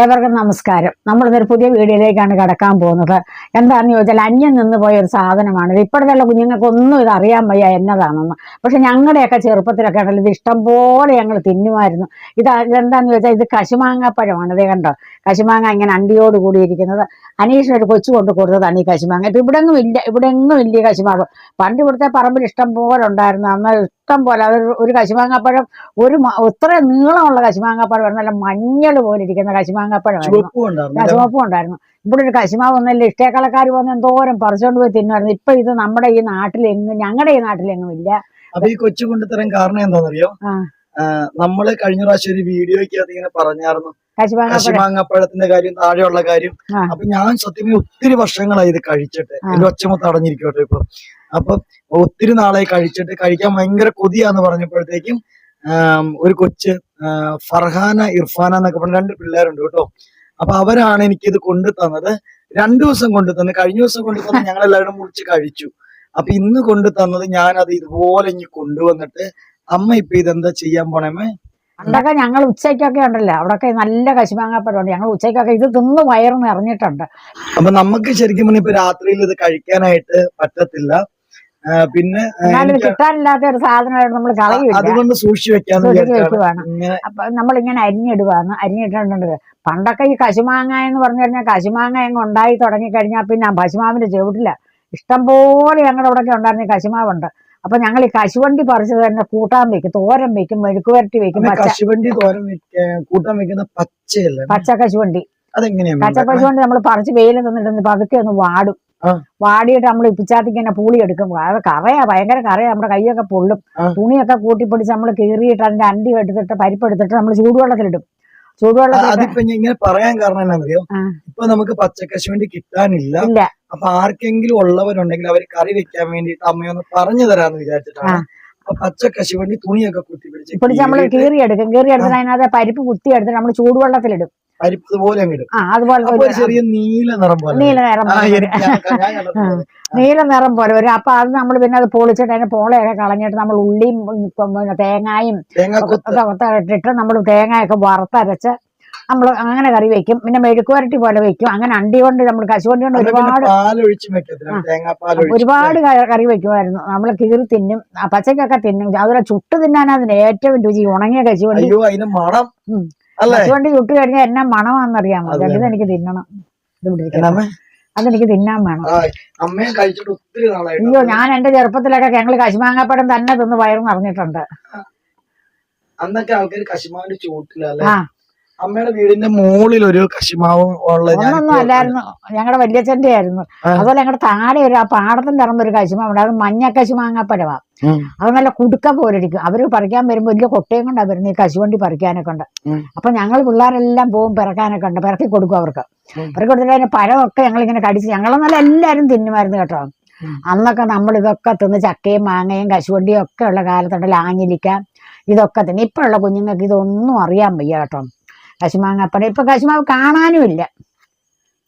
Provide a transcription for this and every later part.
ഏവർക്കും നമസ്കാരം. നമ്മൾ പുതിയ വീഡിയോയിലേക്കാണ് കടക്കാൻ പോകുന്നത്. എന്താണെന്ന് ചോദിച്ചാൽ അന്യം നിന്ന് പോയ ഒരു സാധനമാണ് ഇപ്പോഴത്തെ കുഞ്ഞുങ്ങൾക്കൊന്നും ഇത് അറിയാൻ വയ്യ എന്നതാണെന്ന്. പക്ഷെ ഞങ്ങളുടെയൊക്കെ ചെറുപ്പത്തിലൊക്കെ ഉണ്ടല്ലോ ഇത് ഇഷ്ടംപോലെ ഞങ്ങൾ തിന്നുമായിരുന്നു. ഇത് ഇതെന്താന്ന് ചോദിച്ചാൽ ഇത് കശുമാങ്ങാപ്പഴമാണ് ഇത് കണ്ടോ? കശുമാങ്ങ ഇങ്ങനെ അണ്ടിയോട് കൂടിയിരിക്കുന്നത്. അനീഷിന് ഒരു കൊച്ചു കൊണ്ട് കൊടുത്തതാണ് ഈ കശുമാങ്ങ. ഇപ്പം ഇവിടെ എങ്ങും ഇല്ല ഇവിടെ എങ്ങും ഇല്ല ഈ കശുമാങ്ങ. പണ്ട് ഇവിടുത്തെ പറമ്പിൽ ഇഷ്ടം പോലെ ഉണ്ടായിരുന്നു. അന്ന് ഇഷ്ടം പോലെ അത് ഒരു കശുമാങ്ങാപ്പഴം ഒരു ഇത്ര നീളമുള്ള കശുമാങ്ങാപ്പഴം നല്ല മഞ്ഞൾ പോലെ ഇരിക്കുന്ന കശുമാങ്ങാപ്പഴമായിരുന്നു ഉണ്ടായിരുന്നു ചുവപ്പും ഉണ്ടായിരുന്നു. ഇവിടെ ഒരു കശുമാവ് ഒന്നല്ല ഇഷ്ടേക്കളക്കാർ വന്ന് എന്തോരം പറിച്ചോണ്ട് പോയി തിന്നുമായിരുന്നു. ഇപ്പൊ ഇത് നമ്മുടെ ഈ നാട്ടിലെങ്ങും ഞങ്ങളുടെ ഈ നാട്ടിലെങ്ങും ഇല്ല. അപ്പൊ ഈ കൊച്ചു കൊണ്ടുത്തരം കാരണം എന്താണെന്നറിയോ നമ്മൾ കഴിഞ്ഞ പ്രാവശ്യം ഒരു വീഡിയോയ്ക്ക് അതിങ്ങനെ പറഞ്ഞായിരുന്നു. കശുമാങ്ങാപ്പഴത്തിന്റെ കാര്യം താഴെയുള്ള കാര്യം. അപ്പൊ ഞാൻ സത്യം ഒത്തിരി വർഷങ്ങളായി ഇത് കഴിച്ചിട്ട്. എന്റെ ഒച്ചമൊത്തം അടഞ്ഞിരിക്കട്ടെ ഇപ്പൊ. അപ്പൊ ഒത്തിരി നാളായി കഴിച്ചിട്ട് കഴിക്കാൻ ഭയങ്കര കൊതിയാന്ന് പറഞ്ഞപ്പോഴത്തേക്കും ഒരു കൊച്ച് ഫർഹാന ഇർഫാന എന്നൊക്കെ പറഞ്ഞ രണ്ട് പിള്ളേരുണ്ട് കേട്ടോ. അപ്പൊ അവരാണ് എനിക്ക് ഇത് കൊണ്ടു തന്നത്. രണ്ടു ദിവസം കൊണ്ടു തന്നു കഴിഞ്ഞ ദിവസം കൊണ്ടു തന്നെ ഞങ്ങൾ എല്ലാവരും മുറിച്ച് കഴിച്ചു. അപ്പൊ ഇന്ന് കൊണ്ടു തന്നത് ഞാൻ അത് ഇതുപോലെ ഇനി കൊണ്ടുവന്നിട്ട് അമ്മ ഇപ്പൊ ഇതെന്താ ചെയ്യാൻ പോണേമേ അതൊക്കെ ഞങ്ങൾ ഉച്ചയ്ക്കൊക്കെ ഉണ്ടല്ലോ. അവിടെയൊക്കെ നല്ല കശുമാങ്ങാപ്പഴമുണ്ട് ഞങ്ങൾ ഉച്ചയ്ക്കൊക്കെ ഇത് തിന്ന് വയറ് നിറഞ്ഞിട്ടുണ്ട്. അപ്പൊ നമുക്ക് ശരിക്കും പറഞ്ഞാൽ ഇപ്പൊ രാത്രിയിൽ ഇത് കഴിക്കാനായിട്ട് പറ്റത്തില്ല. പിന്നെ കിട്ടാനില്ലാത്ത ഒരു സാധനമായിട്ട് നമ്മൾ കളയില്ല അതുകൊണ്ട് സൂക്ഷിച്ചു വെക്കാന്ന് വെക്കുവാണ്. ഇങ്ങനെ അപ്പൊ നമ്മളിങ്ങനെ അരിഞ്ഞിടുവാന്ന് അരിഞ്ഞിട്ടുണ്ട് പണ്ടൊക്കെ ഈ കശുമാങ്ങ എന്ന് പറഞ്ഞു കഴിഞ്ഞാൽ കശുമാങ്ങ അങ്ങ് ഉണ്ടായി തുടങ്ങി കഴിഞ്ഞാൽ പിന്നെ ആ കശുമാവിന്റെ ചുവട്ടില്ല ഇഷ്ടംപോലെ ഞങ്ങളുടെ അവിടെയൊക്കെ ഉണ്ടായിരുന്ന കശുമാവുണ്ട്. അപ്പൊ ഞങ്ങൾ ഈ കശുവണ്ടി പറിച്ചത് തന്നെ കൂട്ടാൻ വെക്കും തോരൻ വെക്കും മെഴുക്കുവരട്ടി വെക്കും കശുവണ്ടി തോരൻ വെക്ക- കൂട്ടാൻ വെക്കുന്ന പച്ചയല്ലേ? പച്ച കശുവണ്ടി പച്ച കശുവണ്ടി നമ്മൾ പറിച്ച് വെയിലും തന്നിട്ട് പതുക്കെ ഒന്ന് വാടും. വാടിയിട്ട് നമ്മൾ ഇപ്പിച്ചാത്തിക്ക് തന്നെ പൂളി എടുക്കും. അത് കറയാ ഭയങ്കര കറയാ. നമ്മുടെ കൈയൊക്കെ പൊള്ളും. തുണിയൊക്കെ കൂട്ടിപ്പിടിച്ച് നമ്മൾ കീറിയിട്ട് അതിന്റെ അണ്ടി എടുത്തിട്ട് പരിപ്പ് എടുത്തിട്ട് നമ്മൾ ചൂടുവെള്ളത്തിലിടും ചൂടുവെള്ളത്തിൽ അതിപ്പോ ഇങ്ങനെ പറയാൻ കാരണം എന്നറിയോ ഇപ്പൊ നമുക്ക് പച്ചക്കശുവണ്ടി കിട്ടാനില്ല. അപ്പൊ ആർക്കെങ്കിലും ഉള്ളവരുണ്ടെങ്കിൽ അവർ കറി വെക്കാൻ വേണ്ടിട്ട് അമ്മയൊന്ന് പറഞ്ഞു തരാന്ന് വിചാരിച്ചിട്ടാണ്. പച്ച കശുവണ്ടി തുണിയൊക്കെ കുത്തിപ്പിടിച്ച് പിടിച്ച് നമ്മൾ കീറിയിട്ട് കീറി എടുക്കും കീറി എടുത്തിട്ട് അതിനകത്ത് പരിപ്പ് കുത്തി എടുത്തിട്ട് നമ്മൾ ചൂടുവെള്ളത്തിലിടും. പരിപ്പ് അതുപോലെ അതുപോലെ ചെറിയ നീല നിറം പോലെ. നീല നിറം. നീല നിറം പോലെ. വരും അപ്പൊ അത് നമ്മൾ പിന്നെ അത് പൊളിച്ചിട്ട് അതിന്റെ പോളയൊക്കെ കളഞ്ഞിട്ട് നമ്മൾ ഉള്ളിയും തേങ്ങായും ഒക്കെ ഇട്ടിട്ട് നമ്മൾ തേങ്ങയൊക്കെ വറുത്തരച്ച് നമ്മൾ അങ്ങനെ കറി വെക്കും. പിന്നെ മെഴുക്കുവരട്ടി പോലെ വെക്കും. അങ്ങനെ അണ്ടി കൊണ്ട് നമ്മൾ കശുവണ്ടി കൊണ്ട് ഒരുപാട് ഒരുപാട് കറി വെക്കുമായിരുന്നു. നമ്മൾ കീറി തിന്നും. പച്ചക്കൊക്കെ തിന്നും. അതുപോലെ ചുട്ട് തിന്നാൻ അതിന് ഏറ്റവും രുചി. ഉണങ്ങിയ കശുവണ്ടി അതിന് കശുവണ്ടി ചുട്ട് കഴിഞ്ഞാൽ എന്നാ മണമാണെന്നറിയാമോ? അതെ. ഇത് എനിക്ക് തിന്നണം. അതെനിക്ക് തിന്നാൻ വേണം. അയ്യോ ഞാൻ എന്റെ ചെറുപ്പത്തിലൊക്കെ ഞങ്ങൾ കശുമാങ്ങാപ്പഴം തന്നെ തിന്ന് വയറും നിറഞ്ഞിട്ടുണ്ട്. അന്നൊക്കെ ആൾക്കാർ കശുമാവിന്റെ ചൂട്ടിലല്ലേ ആ. അമ്മയുടെ വീടിന്റെ മുകളിൽ ഒരു കശിമാവ് ഉള്ള ഒന്നൊന്നും അല്ലായിരുന്നു. ഞങ്ങളുടെ വല്യച്ഛന്റെ ആയിരുന്നു. അതുപോലെ ഞങ്ങളുടെ താഴെ ഒരു ആ പാടത്തിന്റെ തറമ്പൊരു ഒരു ഉണ്ടായിരുന്നു അത് മഞ്ഞ കശുമാങ്ങാപ്പഴമാ. അത് നല്ല കുടുക്ക പോലെ ഇരിക്കും. അവർ പറിക്കാൻ വരുമ്പോ വലിയ കൊട്ടയും കൊണ്ടാ വരുന്നത് ഈ കശുവണ്ടി പറിക്കാനൊക്കെ ഉണ്ട്. അപ്പൊ ഞങ്ങൾ പിള്ളേരെല്ലാം പോകും പിറക്കാനൊക്കെ ഉണ്ട്. പിറക്കി കൊടുക്കും അവർക്ക്. പിറക്കി കൊടുത്തിട്ട് അതിന്റെ പഴമൊക്കെ ഞങ്ങൾ ഇങ്ങനെ കടിച്ച് ഞങ്ങളെന്നല്ല എല്ലാരും തിന്നുമായിരുന്നു കേട്ടോ. അന്നൊക്കെ നമ്മൾ ഇതൊക്കെ തിന്ന് ചക്കയും മാങ്ങയും കശുവണ്ടിയും ഒക്കെ ഉള്ള കാലത്തുണ്ടല്ലോ ആഞ്ഞിലിക്ക ഇതൊക്കെ തിന്ന്. ഉള്ള കുഞ്ഞുങ്ങൾക്ക് ഇതൊന്നും അറിയാൻ വയ്യ കേട്ടോ. കശുമാങ്ങപ്പഴം ഇപ്പൊ കശുമാവ് കാണാനും ഇല്ല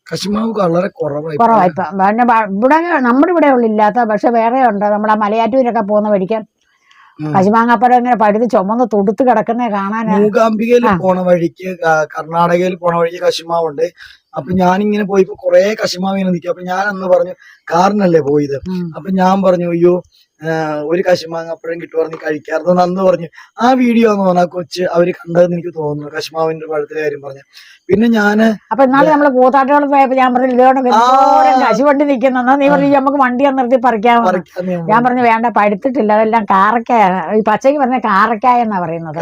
കശുമാവ് വളരെ കുറവായി. കുറവാ പിന്നെ ഇവിടെ നമ്മുടെ ഇവിടെ ഉള്ള ഇല്ലാത്ത പക്ഷെ വേറെ ഉണ്ട്. നമ്മുടെ മലയാറ്റൂരൊക്കെ പോകുന്ന വഴിക്ക് കശുമാങ്ങാപ്പഴം ഇങ്ങനെ പഴുത് ചുമന്ന് തൊടുത്ത് കിടക്കുന്നേ കാണാൻ മൂകാംബികയിൽ പോണ വഴിക്ക് കർണാടകയിൽ പോണ വഴിക്ക് കശുമാവുണ്ട്. അപ്പൊ ഞാനിങ്ങനെ പോയി കൊറേ കശുമാവ് ഇങ്ങനെ നിൽക്കും. അപ്പൊ ഞാൻ അന്ന് പറഞ്ഞു കാറിനല്ലേ പോയത്. അപ്പൊ ഞാൻ പറഞ്ഞു അയ്യോ ഒരു കശുമാങ്ങ അപ്പഴും കിട്ടുവാർന്ന് കഴിക്കാറുണ്ട് നന്ന് പറഞ്ഞു. ആ വീഡിയോ എന്ന് പറഞ്ഞാൽ കൊച്ച് അവർ കണ്ടതെന്ന് എനിക്ക് തോന്നുന്നു. കശുമാവിന്റെ പഴത്തിലെ കാര്യം പറഞ്ഞു. പിന്നെ ഞാൻ അപ്പൊ എന്നാലും നമ്മൾ കൂത്താട്ടോളം പോയപ്പോ ഞാൻ പറഞ്ഞു ഇതോടെ കശുവണ്ടി നിൽക്കുന്ന നീ പറഞ്ഞു നമുക്ക് വണ്ടി നിർത്തി പറിക്കാൻ ഞാൻ പറഞ്ഞു വേണ്ട പഴുത്തിട്ടില്ല അതെല്ലാം കാറക്കായാണ് ഈ പച്ചയ്ക്ക് പറഞ്ഞ കാറക്കായ എന്നാ പറയുന്നത്?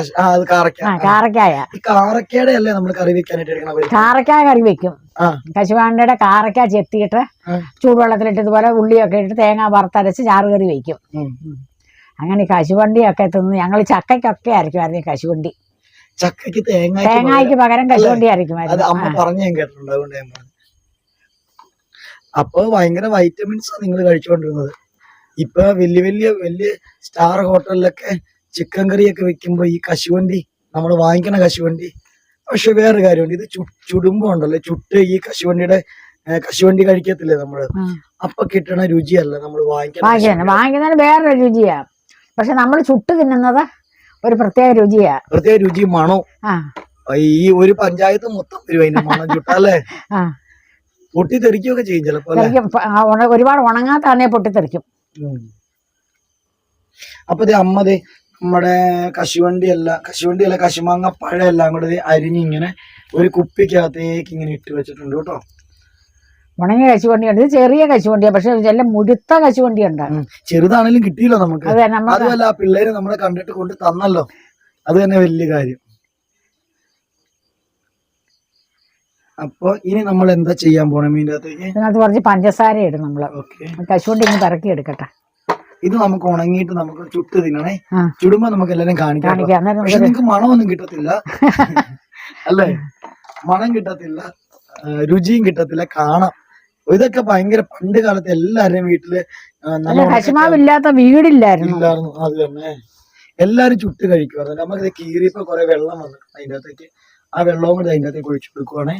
കാറക്കായ കാറക്കയുടെ അല്ലേ നമ്മൾ കറി വെക്കാനായിട്ട്? കാറക്കായ കറി വെക്കും. കശുവാണ്ടയുടെ കാറക്ക ചെത്തിയിട്ട്. ചൂടുവെള്ളത്തിലിട്ട് ഇതുപോലെ ഉള്ളിയൊക്കെ ഇട്ട് തേങ്ങ വറുത്തരച്ച് ചാറ് കറി വെക്കും. ഉം. അങ്ങനെ കശുവണ്ടിയൊക്കെ തിന്ന് ഞങ്ങൾ ചക്കയ്ക്കൊക്കെ അരയ്ക്കുമായിരുന്നു കശുവണ്ടി. ചക്കയ്ക്ക് തേങ്ങ തേങ്ങയ്ക്ക് പകരം കശുവണ്ടി ആയിരിക്കും അരയ്ക്കുമായിരുന്നു. അപ്പൊ ഭയങ്കര വൈറ്റമിൻസ് നിങ്ങൾ കഴിച്ചുകൊണ്ടിരുന്നത്. ഇപ്പൊ വലിയ വലിയ വലിയ സ്റ്റാർ ഹോട്ടലിലൊക്കെ ചിക്കൻ കറിയൊക്കെ വെക്കുമ്പോ ഈ കശുവണ്ടി നമ്മൾ വാങ്ങിക്കണ കശുവണ്ടി. പക്ഷെ വേറൊരു കാര്യമുണ്ട്. ഇത് ചുടുമ്പോ ഉണ്ടല്ലോ ചുട്ട് ഈ കശുവണ്ടിയുടെ കശുവണ്ടി കഴിക്കത്തില്ലേ നമ്മൾ. അപ്പൊ കിട്ടണ രുചിയല്ല നമ്മൾ വാങ്ങിക്കുന്നത്. വാങ്ങിക്കുന്നതിന് വേറൊരു രുചിയാ. പക്ഷെ നമ്മൾ ചുട്ട് തിന്നുന്നത് ഒരു പ്രത്യേക രുചിയാ. പ്രത്യേക രുചി മണോ? ഈ ഒരു പഞ്ചായത്ത് മൊത്തം വരും അതിന്റെ മണം ചുട്ടല്ലേ പൊട്ടി തെറിക്കുകയൊക്കെ ചെയ്യും ചിലപ്പോ ഒരുപാട് ഉണങ്ങാത്താണെ പൊട്ടിത്തെറിക്കും. തെറിക്കും അപ്പൊ അമ്മതേ നമ്മുടെ കശുവണ്ടി അല്ല കശുവണ്ടി അല്ല കശുമാങ്ങ പഴം എല്ലാം കൂടെ അരിഞ്ഞിങ്ങനെ ഒരു കുപ്പിക്കകത്തേക്ക് ഇങ്ങനെ ഇട്ട് വെച്ചിട്ടുണ്ട് കേട്ടോ. ഉണങ്ങിയ കശുവണ്ടിയുണ്ട്. ഇത് ചെറിയ കശുവണ്ടിയാണ് പക്ഷെ എല്ലാം മുഴുത്ത കശുവണ്ടിയുണ്ട്. ചെറുതാണെങ്കിലും കിട്ടിയില്ല നമുക്ക്. അതെ നമ്മൾ അതുമല്ല ആ പിള്ളേര് നമ്മളെ കണ്ടിട്ട് കൊണ്ട് തന്നല്ലോ. അത് തന്നെ വലിയ കാര്യം. അപ്പൊ ഇനി നമ്മൾ എന്താ ചെയ്യാൻ പോണേ അകത്തേക്ക് ഇതിനകത്ത് കുറച്ച് പഞ്ചസാര ഇടും നമ്മൾ. കശുവണ്ടി ഇങ്ങനെ പിറക്കി എടുക്കട്ടെ. ഇത് നമുക്ക് ഉണങ്ങിയിട്ട് നമുക്ക് ചുട്ട് തിന്നണേ. ചുടുമ്പോ നമുക്ക് എല്ലാരും കാണിക്കാം നിങ്ങൾക്ക് പക്ഷെ മണമൊന്നും കിട്ടത്തില്ല. അല്ലേ? മണം കിട്ടത്തില്ല. രുചിയും കിട്ടത്തില്ല. കാണാം. ഇതൊക്കെ ഭയങ്കര പണ്ട് കാലത്ത് എല്ലാവരുടെയും വീട്ടിൽ കശുമാവില്ലാത്ത വീടില്ലായിരുന്നു. ഇല്ലായിരുന്നു. അത് തന്നെ. എല്ലാരും ചുട്ട് കഴിക്കുവായിരുന്നു നമുക്ക് ഇത് കീറിയപ്പോ കുറെ വെള്ളം വന്നു അതിന്റെ അകത്തേക്ക് ആ വെള്ളവും കൂടി അതിന്റെ അകത്തേക്ക് ഒഴിച്ചു കൊടുക്കുവാണേ.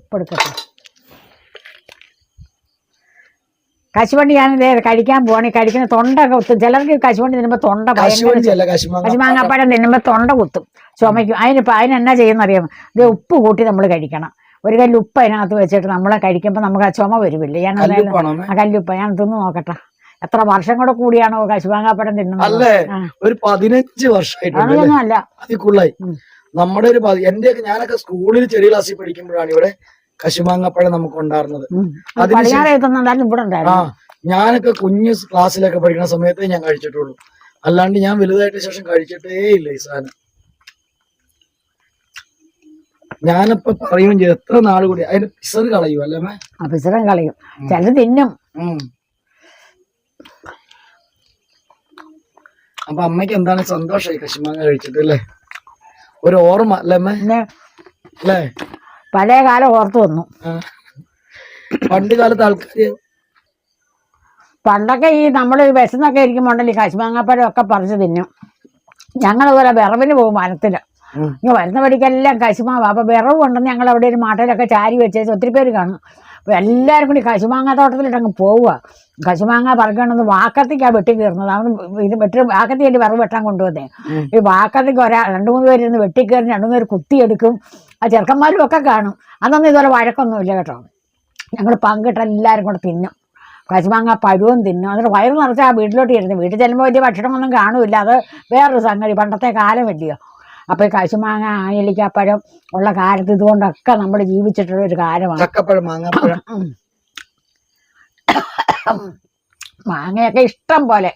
ഉപ്പ് കശുവണ്ടി ഞാൻ കഴിക്കാൻ പോവാണെങ്കിൽ കഴിക്കുന്ന തൊണ്ട കുത്തും. ചിലർക്ക് കശുവണ്ടി തിന്നുമ്പോ തൊണ്ട കശുമാങ്ങാപ്പഴം തിന്നുമ്പോ തൊണ്ട കുത്തും. ചുമയ്ക്കും. അതിനിപ്പോ അതിനെന്നാ ചെയ്യുന്ന അറിയാം ഇത് ഉപ്പ് കൂട്ടി നമ്മൾ കഴിക്കണം. ഒരു കല്ല് ഉപ്പ് അതിനകത്ത് വെച്ചിട്ട് നമ്മളെ കഴിക്കുമ്പോൾ നമുക്ക് ആ ചുമ വരുമില്ലേ ഞാൻ? ആ കല്ലുപ്പ. ഞാൻ തിന്നു നോക്കട്ടെ. എത്ര വർഷം കൂടെ കൂടിയാണോ കശുമാങ്ങാപ്പഴം തിന്നുന്നത്. ഒരു പതിനഞ്ച് വർഷമായിട്ടുണ്ട്. നമ്മുടെ ഒരു എന്റെയൊക്കെ ഞാനൊക്കെ സ്കൂളിൽ ചെറിയ ക്ലാസ്സിൽ പഠിക്കുമ്പോഴാണ് ഇവിടെ കശുമാങ്ങപ്പഴം നമുക്ക് ഉണ്ടായിരുന്നത് അതിന് ആ ഞാനൊക്കെ കുഞ്ഞ് ക്ലാസ്സിലൊക്കെ പഠിക്കുന്ന സമയത്തേ ഞാൻ കഴിച്ചിട്ടുള്ളൂ. അല്ലാണ്ട് ഞാൻ വലുതായിട്ട് ശേഷം കഴിച്ചിട്ടേ ഇല്ല ഈ സാധനം. ഞാനിപ്പോ പറയുകയും ചെയ്തു എത്ര നാൾ കൂടി അതിന്റെ പിസറ് കളയും അല്ലേ പിസറും കളയും. ചില തിന്നും. അപ്പൊ അമ്മയ്ക്ക് എന്താണ് സന്തോഷമായി കശുമാങ്ങ കഴിച്ചിട്ട് അല്ലേ? ഒരു ഓർമ്മ അല്ലേ അല്ലേ? പഴയ കാലം ഓർത്തു വന്നു. പണ്ട് കാലത്ത് ആൾക്കാർ പണ്ടൊക്കെ ഈ നമ്മൾ വിശന്നൊക്കെ ഇരിക്കുമ്പോണ്ടല്ലോ ഈ കശുമാങ്ങാപ്പഴം ഒക്കെ പറിച്ച് തിന്നും ഞങ്ങളിതുപോലെ വിറവിന് പോകും വനത്തിൽ. ഇങ്ങനെ വരുന്ന വഴിക്കെല്ലാം കശുമാവ് അപ്പൊ വിറവ് കൊണ്ടെന്ന് ഞങ്ങൾ അവിടെ ഒരു മാട്ടയിലൊക്കെ ചാരി വെച്ചേച്ച് ഒത്തിരി പേര് കാണും എല്ലാവരും കൂടി കശുമാങ്ങ തോട്ടത്തിലിട്ട് അങ്ങ് പോവുക. കശുമാങ്ങ പറക്കണമെന്ന് വാക്കത്തേക്കാണ് വെട്ടി കയറുന്നത്. അവന് ഇത് വെട്ടി വാക്കത്തി വേണ്ടി വിറവ് വെട്ടാൻ കൊണ്ടുവന്നേ. ഈ വാക്കത്തേക്ക് ഒരാ രണ്ട് മൂന്ന് പേര് ഇരുന്ന് വെട്ടി കയറി രണ്ടു മൂന്ന് പേര് കുത്തിയെടുക്കും ആ ചെറുക്കന്മാരും ഒക്കെ കാണും. അതൊന്നും ഇതുപോലെ വഴക്കൊന്നുമില്ല കേട്ടോ. ഞങ്ങൾ പങ്കിട്ട് എല്ലാവരും കൂടെ തിന്നും. കശുമാങ്ങ പഴുവും തിന്നും. എന്നിട്ട് വയറ് നിറച്ച് ആ വീട്ടിലോട്ട് ഇരുന്നു വീട്ടിൽ ചെല്ലുമ്പോൾ വലിയ ഭക്ഷണമൊന്നും കാണൂല അത് വേറൊരു സംഗതി. പണ്ടത്തെ കാലമല്ലയോ അപ്പോൾ ഈ കശുമാങ്ങ ആഞ്ഞലിക്കാപ്പഴം ഉള്ള കാലത്ത് ഇതുകൊണ്ടൊക്കെ നമ്മൾ ജീവിച്ചിട്ടുള്ള ഒരു കാലമാണ് ചക്കപ്പഴം മാങ്ങാപ്പഴം. ഉം. മാങ്ങയൊക്കെ ഇഷ്ടം പോലെ.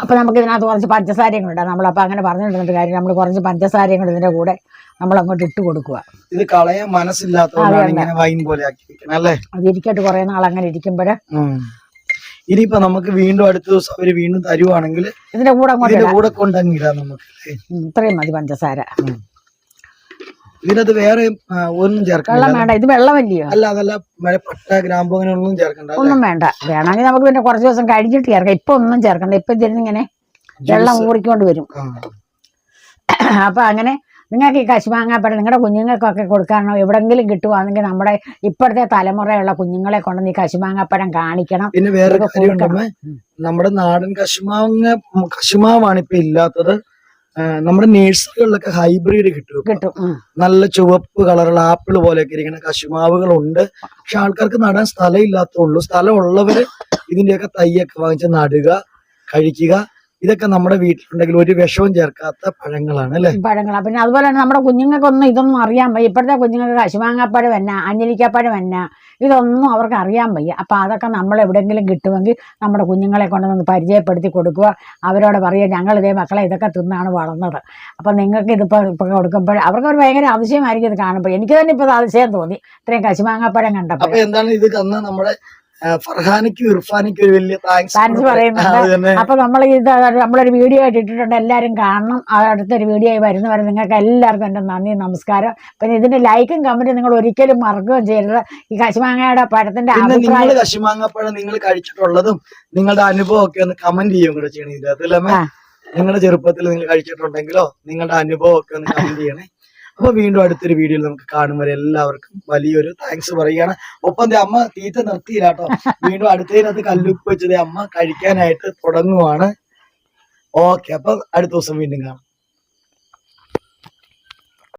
അപ്പൊ നമുക്ക് ഇതിനകത്ത് കുറച്ച് പഞ്ചസാരയും കൂടെ നമ്മളപ്പോൾ അങ്ങനെ പറഞ്ഞിട്ടുണ്ട് കാര്യം നമ്മൾ കുറച്ച് പഞ്ചസാരയും കൂടെ ഇതിന്റെ കൂടെ നമ്മൾ അങ്ങോട്ട് ഇട്ട് കൊടുക്കുക. ഇത് കളയാൻ മനസ്സില്ലാത്ത അതിരിക്കട്ട് കുറേ നാൾ അങ്ങനെ ഇരിക്കുമ്പോൾ. ഇനിയിപ്പോ നമുക്ക് വീണ്ടും അടുത്ത ദിവസം അവർ വീണ്ടും തരുവാണെങ്കിൽ ഇതിന്റെ കൂടെ അങ്ങോട്ട് ഇതിന്റെ ഇടാം. കൂടെ കൊണ്ടങ്ങ് ഇടാം നമുക്ക്. ഉം, ഇത്രയും മതി പഞ്ചസാര. ഉം. ഇതിനകത്ത് വേറെ ആ, ഒന്നും ചേർക്കണ്ട. വെള്ളം വേണ്ട. ഇത് വെള്ളമല്ലയോ അല്ല അതല്ല മറ്റേ പട്ട ഗ്രാമ്പു അങ്ങനെ ഒന്നും ചേർക്കണ്ട അല്ലേ? ഒന്നും വേണ്ട. വേണമെങ്കിൽ നമുക്ക് പിന്നെ കുറച്ച് ദിവസം കഴിഞ്ഞിട്ട് ചേർക്കാം. ഇപ്പൊ ഒന്നും ചേർക്കണ്ട. ഇപ്പൊ ഇങ്ങനെ വെള്ളം ഊറിക്കൊണ്ട് വരും. ആ. അപ്പൊ അങ്ങനെ നിങ്ങൾക്ക് ഈ കശുമാങ്ങാപ്പഴം നിങ്ങളുടെ കുഞ്ഞുങ്ങൾക്കൊക്കെ കൊടുക്കാനോ എവിടെങ്കിലും കിട്ടുവാണെങ്കിൽ നമ്മുടെ ഇപ്പോഴത്തെ തലമുറയുള്ള കുഞ്ഞുങ്ങളെ കൊണ്ട് ഈ കശുമാങ്ങാപ്പഴം കാണിക്കണം. പിന്നെ വേറെ നമ്മുടെ നാടൻ കശുമാങ്ങ കശുമാവാണ് ഇപ്പൊ ഇല്ലാത്തത്. നമ്മുടെ നേഴ്സറികളിലൊക്കെ ഹൈബ്രിഡ് കിട്ടും. കിട്ടും നല്ല ചുവപ്പ് കളറുള്ള ആപ്പിൾ പോലെയൊക്കെ ഇരിക്കുന്ന കശുമാവുകളുണ്ട്. പക്ഷെ ആൾക്കാർക്ക് നടാൻ സ്ഥലം ഇല്ലാത്തുള്ളൂ സ്ഥലം ഉള്ളവര് ഇതിന്റെയൊക്കെ തൈയൊക്കെ വാങ്ങിച്ച് നടുക കഴിക്കുക. ഇതൊക്കെ നമ്മുടെ വീട്ടിലുണ്ടെങ്കിൽ ഒരു വിഷവും ചേർക്കാത്ത പഴങ്ങളാണ് അല്ലെ? പഴങ്ങളാ. പിന്നെ അതുപോലെ തന്നെ നമ്മുടെ കുഞ്ഞുങ്ങൾക്കൊന്നും ഇതൊന്നും അറിയാൻ വയ്യ. ഇപ്പോഴത്തെ കുഞ്ഞുങ്ങൾക്ക് കശുമാങ്ങാപ്പഴം എന്ന അഞ്ഞലിക്കാപ്പഴം എന്ന ഇതൊന്നും അവർക്ക് അറിയാൻ വയ്യ. അപ്പൊ അതൊക്കെ നമ്മൾ എവിടെയെങ്കിലും കിട്ടുമെങ്കിൽ നമ്മുടെ കുഞ്ഞുങ്ങളെ കൊണ്ടുവന്ന് പരിചയപ്പെടുത്തി കൊടുക്കുക. അവരോട് പറയുക ഞങ്ങൾ ഇതേ മക്കളെ ഇതൊക്കെ തിന്നാണ് വളർന്നത്. അപ്പൊ നിങ്ങൾക്ക് ഇതിപ്പോ ഇപ്പൊ കൊടുക്കുമ്പോൾ അവർക്ക് ഒരു ഭയങ്കര അതിശയമായിരിക്കും ഇത് കാണുമ്പോൾ. എനിക്ക് തന്നെ ഇപ്പൊ അതിശയം തോന്നി. ഇത്രയും കശുമാങ്ങാപ്പഴം കണ്ടപ്പോൾ. എന്താണ് ഇത് നമ്മുടെ ആ, ഫർഹാനിക്കും ഇർഫാനിക്കും ഒരു വലിയ താങ്ക്സ് പറയുന്നുണ്ട്. അപ്പൊ നമ്മൾ ഇത് നമ്മളൊരു വീഡിയോ ആയിട്ട് ഇട്ടിട്ടുണ്ട്. എല്ലാവരും കാണണം. അടുത്തൊരു വീഡിയോ ആയി വരുന്നവരെ നിങ്ങൾക്ക് എല്ലാവർക്കും എന്റെ നന്ദി നമസ്കാരം. പിന്നെ ഇതിന്റെ ലൈക്കും കമന്റും നിങ്ങൾ ഒരിക്കലും മറക്കുകയും ചെയ്യരുത്. ഈ കശുമാങ്ങയുടെ പഴത്തിന്റെ നിങ്ങൾ കശുമാങ്ങപ്പഴം നിങ്ങൾ കഴിച്ചിട്ടുള്ളതും നിങ്ങളുടെ അനുഭവം ഒക്കെ ഒന്ന് കമന്റ് ചെയ്യും കൂടെ ചെയ്യണം നിങ്ങളുടെ ചെറുപ്പത്തിൽ നിങ്ങൾ കഴിച്ചിട്ടുണ്ടെങ്കിലോ നിങ്ങളുടെ അനുഭവം ഒക്കെ ഒന്ന് കമന്റ് ചെയ്യണേ. അപ്പൊ വീണ്ടും അടുത്തൊരു വീഡിയോയിൽ നമുക്ക് കാണും. വരെ എല്ലാവർക്കും വലിയൊരു താങ്ക്സ് പറയുകയാണ്. ഒപ്പം അമ്മ തീറ്റ നിർത്തിയില്ല കേട്ടോ. വീണ്ടും അടുത്തതിനകത്ത് കല്ലുപ്പ് വെച്ചത് അമ്മ കഴിക്കാനായിട്ട് തുടങ്ങുവാണ്. ഓക്കെ അപ്പൊ അടുത്ത ദിവസം വീണ്ടും കാണാം.